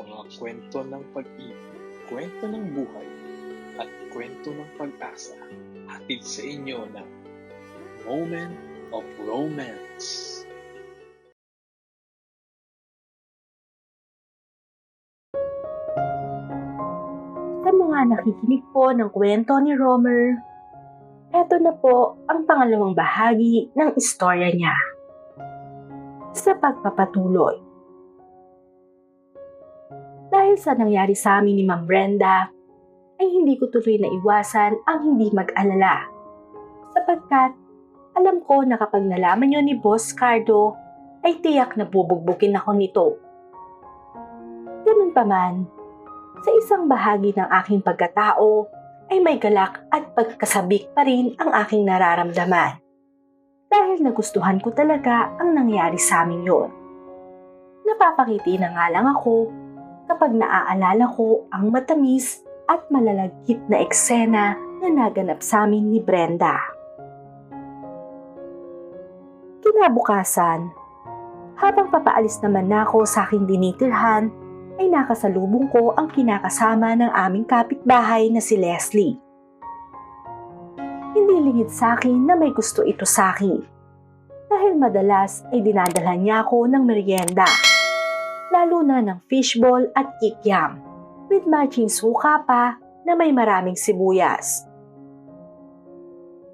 mga kwento ng pag-ibig, kwento ng buhay, at kwento ng pag-asa hatid sa inyo ng Moment of Romance. Sa mga nakikinig po ng kwento ni Romer, eto na po ang pangalawang bahagi ng istorya niya. Sa pagpapatuloy. Dahil sa nangyari sa amin ni Ma'am Brenda, ay hindi ko tuloy na iwasan ang hindi mag-alala. Sapagkat alam ko na kapag nalaman yun ni Boss Cardo, ay tiyak na bubugbukin ako nito. Ganun pa man, sa isang bahagi ng aking pagkatao ay may galak at pagkasabik pa rin ang aking nararamdaman. Dahil nagustuhan ko talaga ang nangyari sa amin yon. Napapakiti na nga lang ako kapag naaalala ko ang matamis at malalagkit na eksena na naganap sa amin ni Brenda. Kinabukasan, habang papaalis naman na ako sa aking dinitirhan, ay nakasalubong ko ang kinakasama ng aming kapitbahay na si Leslie. Hindi lingid sa akin na may gusto ito sa akin. Dahil madalas ay dinadalhan niya ako ng merienda. Lalo na ng fishball at kikyam with matching suka pa na may maraming sibuyas.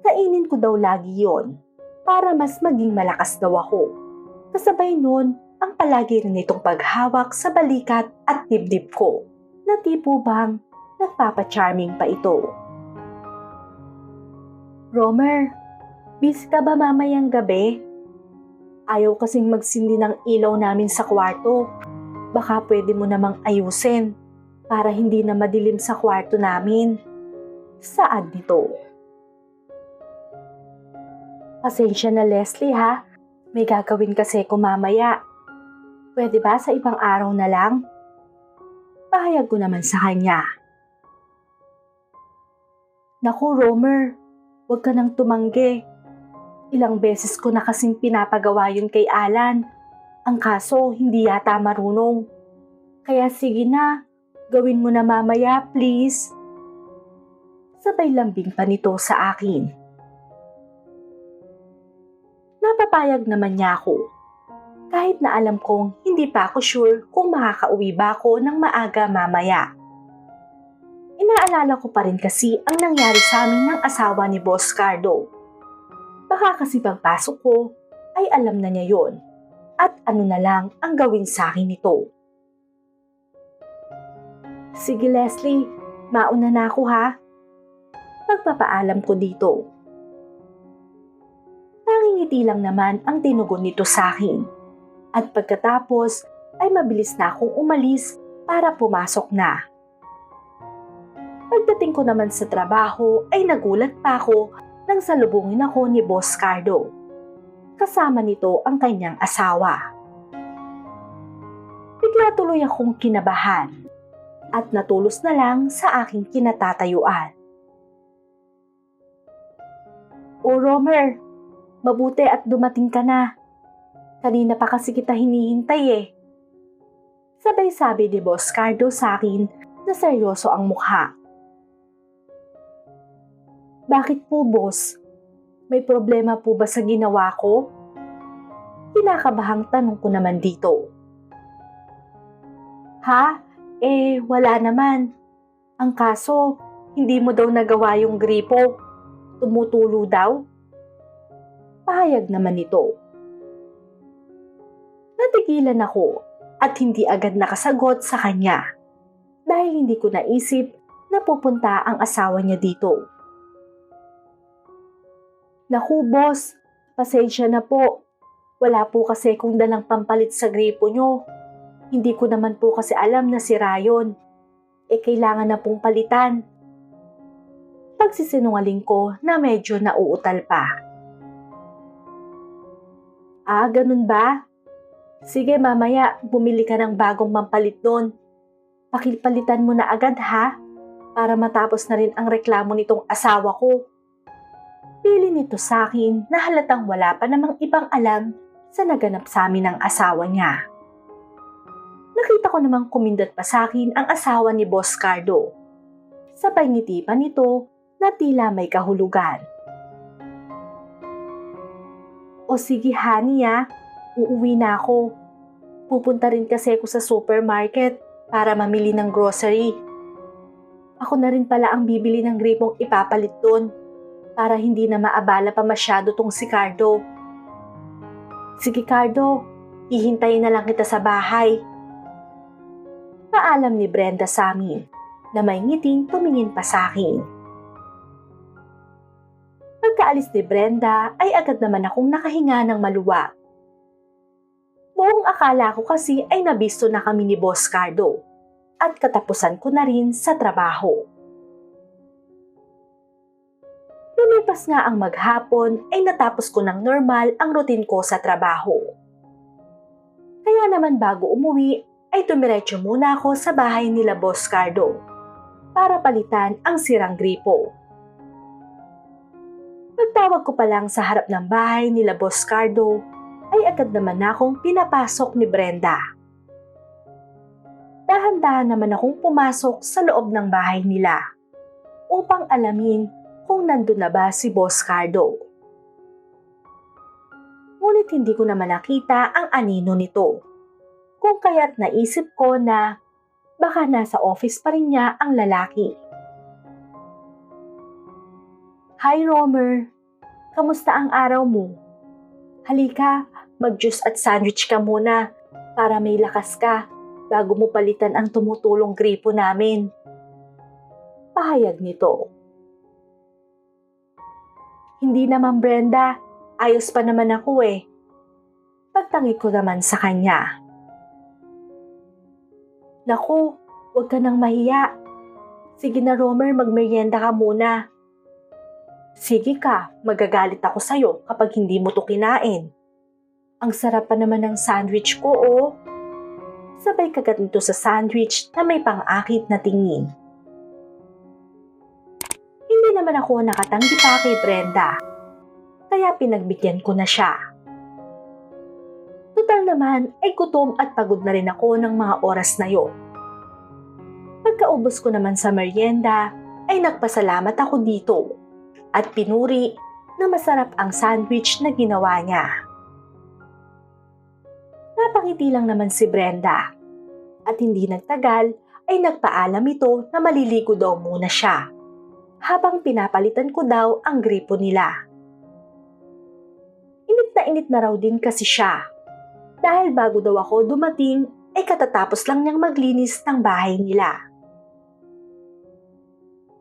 Kainin ko daw lagi yon para mas maging malakas daw ako. Kasabay nun ang palagi rin itong paghawak sa balikat at dibdib ko na tipo bang nagpapacharming pa ito. Romer, busy ka ba mamayang gabi? Ayaw kasing magsindi ng ilaw namin sa kwarto. Baka pwede mo namang ayusin para hindi na madilim sa kwarto namin. Saan dito? Pasensya na Leslie ha, may gagawin kasi ko mamaya. Pwede ba sa ibang araw na lang? Pahayag ko naman sa kanya. Naku, Romer, huwag ka nang tumanggi. Ilang beses ko na kasing pinapagawa yun kay Alan. Ang kaso, hindi yata marunong. Kaya sige na, gawin mo na mamaya, please. Sabay lambing pa nito sa akin. Napapayag naman niya ako kahit na alam kong hindi pa ako sure kung makakauwi ba ako ng maaga mamaya. Inaalala ko pa rin kasi ang nangyari sa amin ng asawa ni Boss Cardo. Baka kasi pagpasok ko ay alam na niya yon at ano na lang ang gawin sa akin nito. Sige Leslie, mauna na ako ha. Pagpapaalam ko dito. Nangingiti lang naman ang tinugon nito sa akin at pagkatapos ay mabilis na akong umalis para pumasok na. Pagdating ko naman sa trabaho ay nagulat pa ako nang salubungin ako ni Boss Cardo. Kasama nito ang kanyang asawa. Bigla tuloy akong kinabahan at natulos na lang sa aking kinatatayuan. O Romer, mabuti at dumating ka na. Kanina pa kasi kita hinihintay eh. Sabay sabi ni Boss Cardo sa akin na seryoso ang mukha. Bakit po, boss? May problema po ba sa ginawa ko? Kinakabahang tanong ko naman dito. Ha? Eh, wala naman. Ang kaso, hindi mo daw nagawa yung gripo. Tumutulo daw. Pahayag naman ito. Natigilan ako at hindi agad nakasagot sa kanya dahil hindi ko naisip na pupunta ang asawa niya dito. Naku, boss, pasensya na po. Wala po kasi kung dalang pampalit sa gripo nyo. Hindi ko naman po kasi alam na si Rayon. E kailangan na pong palitan. Pagsisinungaling ko na medyo nauutal pa. Ah, ganun ba? Sige, mamaya, bumili ka ng bagong mampalit doon. Pakipalitan mo na agad ha, para matapos na rin ang reklamo nitong asawa ko. Pili nito sa akin na halatang wala pa namang ibang alam sa naganap sa amin ng asawa niya. Nakita ko namang kumindat pa sa akin ang asawa ni Boss Cardo. Sa pangiti pa nito na tila may kahulugan. O sige honey ah, uuwi na ako. Pupunta rin kasi ako sa supermarket para mamili ng grocery. Ako na rin pala ang bibili ng gripong ipapalit doon para hindi na maabala pa masyado tong si Cardo. Sige Cardo, hihintayin na lang kita sa bahay. Paalam ni Brenda sa amin na may ngiting tumingin pa sa akin. Pagkaalis ni Brenda ay agad naman akong nakahinga ng maluwag. Buong akala ko kasi ay nabisto na kami ni Boss Cardo at katapusan ko na rin sa trabaho. Lumipas nga ang maghapon ay natapos ko ng normal ang routine ko sa trabaho. Kaya naman bago umuwi ay tumiretso muna ako sa bahay nila Boss Cardo para palitan ang sirang gripo. Pagtawag ko pa lang sa harap ng bahay nila Boss Cardo ay agad naman akong pinapasok ni Brenda. Dahan-dahan naman akong pumasok sa loob ng bahay nila upang alamin kung nandun na ba si Boss Cardo. Ngunit hindi ko naman nakita ang anino nito. Kung kaya't naisip ko na baka nasa office pa rin niya ang lalaki. Hi Romer, kamusta ang araw mo? Halika, mag-juice at sandwich ka muna para may lakas ka bago mo palitan ang tumutulong gripo namin. Pahayag nito. Hindi naman Brenda, ayos pa naman ako eh. Pagtangi ko naman sa kanya. Naku, huwag ka nang mahiya. Sige na Romer, magmerienda ka muna. Sige ka, magagalit ako sa'yo kapag hindi mo to kinain. Ang sarap pa naman ng sandwich ko, oh. Sabay kagat nito sa sandwich na may pang-akit na tingin. Naman ako nakatanggi pa kay Brenda. Kaya pinagbigyan ko na siya. Total naman ay gutom at pagod na rin ako ng mga oras na yon. Pagkaubos ko naman sa merienda, ay nagpasalamat ako dito at pinuri na masarap ang sandwich na ginawa niya. Napangiti lang naman si Brenda at hindi nagtagal ay nagpaalam ito na maliligo daw muna siya habang pinapalitan ko daw ang gripo nila. Init na init na raw din kasi siya dahil bago daw ako dumating ay katatapos lang niyang maglinis ng bahay nila.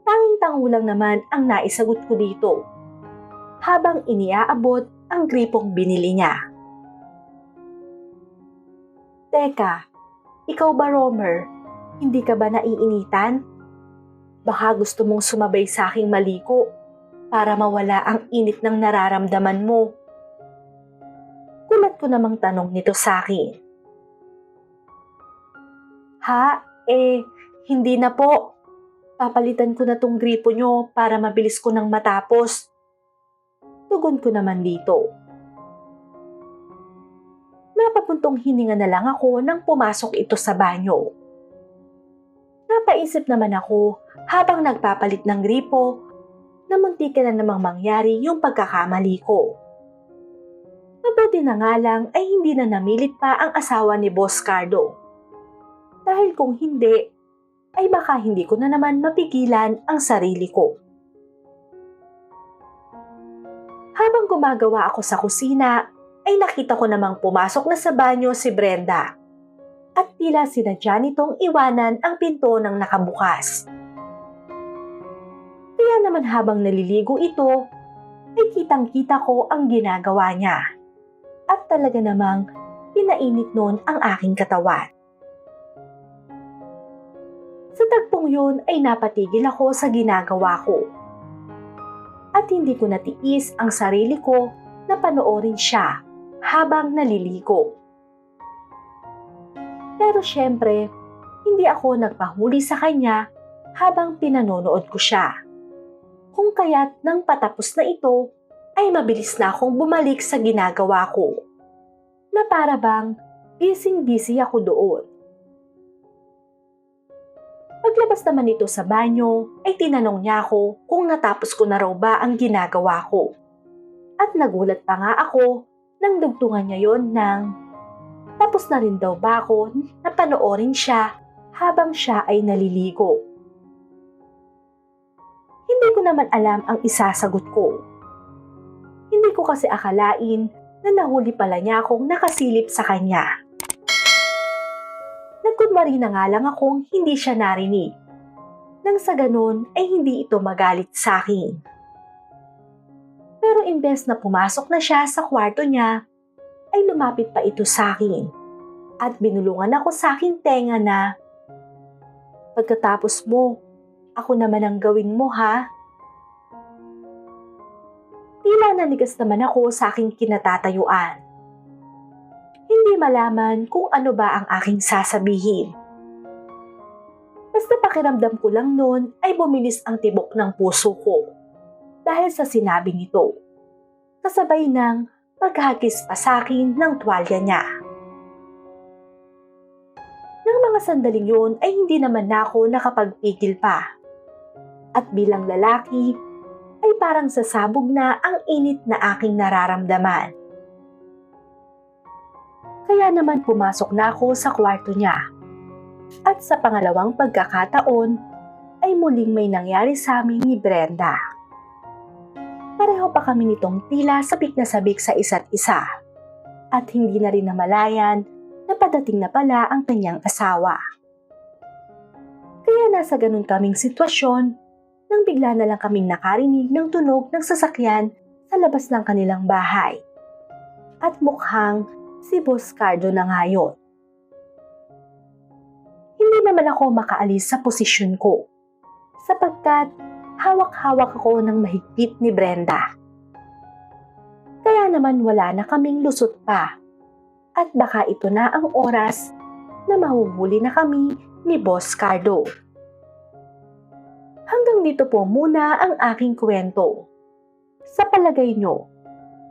Tanging tango lang naman ang naisagot ko dito habang iniaabot ang gripong binili niya. Teka, ikaw ba Romer? Hindi ka ba naiinitan? Baka gusto mong sumabay sa aking maliko para mawala ang init ng nararamdaman mo. Kulat ko namang tanong nito sa akin. Ha? Eh, hindi na po. Papalitan ko na tong gripo nyo para mabilis ko nang matapos. Tugon ko naman dito. Napapuntong hininga na lang ako nang pumasok ito sa banyo. Napaisip naman ako habang nagpapalit ng gripo na munti ka na namang mangyari yung pagkakamali ko. Mabuti na nga lang ay hindi na namilit pa ang asawa ni Boss Cardo. Dahil kung hindi, ay baka hindi ko na naman mapigilan ang sarili ko. Habang gumagawa ako sa kusina, ay nakita ko namang pumasok na sa banyo si Brenda. At tila sinadya nitong iwanan ang pinto ng nakabukas. Kaya naman habang naliligo ito, ay kitang-kita ko ang ginagawa niya. At talaga namang pinainit noon ang aking katawan. Sa tagpong yun ay napatigil ako sa ginagawa ko. At hindi ko natiis ang sarili ko na panoorin siya habang naliligo. Pero syempre, hindi ako nagpahuli sa kanya habang pinanonood ko siya. Kung kaya't nang patapos na ito, ay mabilis na akong bumalik sa ginagawa ko. Na para bang busy-busy ako doon Paglabas naman nito sa banyo, ay tinanong niya ako kung natapos ko na raw ba ang ginagawa ko. At nagulat pa nga ako nang dugtungan niya yon ng tapos na rin daw ba ako na panoorin siya habang siya ay naliligo. Hindi ko naman alam ang isasagot ko. Hindi ko kasi akalain na nahuli pala niya akong nakasilip sa kanya. Nagkunwari na nga lang akong hindi siya narinig. Nang sa ganun ay hindi ito magalit sa akin. Pero imbes na pumasok na siya sa kwarto niya, ay lumapit pa ito sa akin. At binulungan ako sa aking tenga na, Pagkatapos mo, ako naman ang gawin mo ha. Tila nanigas naman ako sa aking kinatatayuan. Hindi malaman kung ano ba ang aking sasabihin. Basta pakiramdam ko lang noon ay bumilis ang tibok ng puso ko dahil sa sinabi nito. Kasabay ng paghagis pa sa akin ng tuwalya niya. Nang mga sandaling yun ay hindi naman na ako nakapagpigil pa. At bilang lalaki, ay parang sasabog na ang init na aking nararamdaman. Kaya naman pumasok na ako sa kwarto niya. At sa pangalawang pagkakataon, ay muling may nangyari sa amin ni Brenda. Pareho pa kami nitong tila sabik na sabik sa isa't isa. At hindi na rin namalayan na padating na pala ang kanyang asawa. Kaya nasa ganun kaming sitwasyon nang bigla na lang kaming nakarinig ng tunog ng sasakyan sa labas ng kanilang bahay. At mukhang si Boss Cardo na nga yun. Hindi naman ako makaalis sa posisyon ko sapagkat hawak-hawak ako ng mahigpit ni Brenda. Kaya naman wala na kaming lusot pa at baka ito na ang oras na mahuhuli na kami ni Boss Cardo. Hanggang dito po muna ang aking kwento. Sa palagay nyo,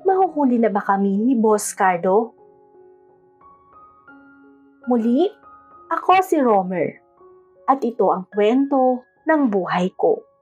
mahuhuli na ba kami ni Boss Cardo? Muli, ako si Romer at ito ang kwento ng buhay ko.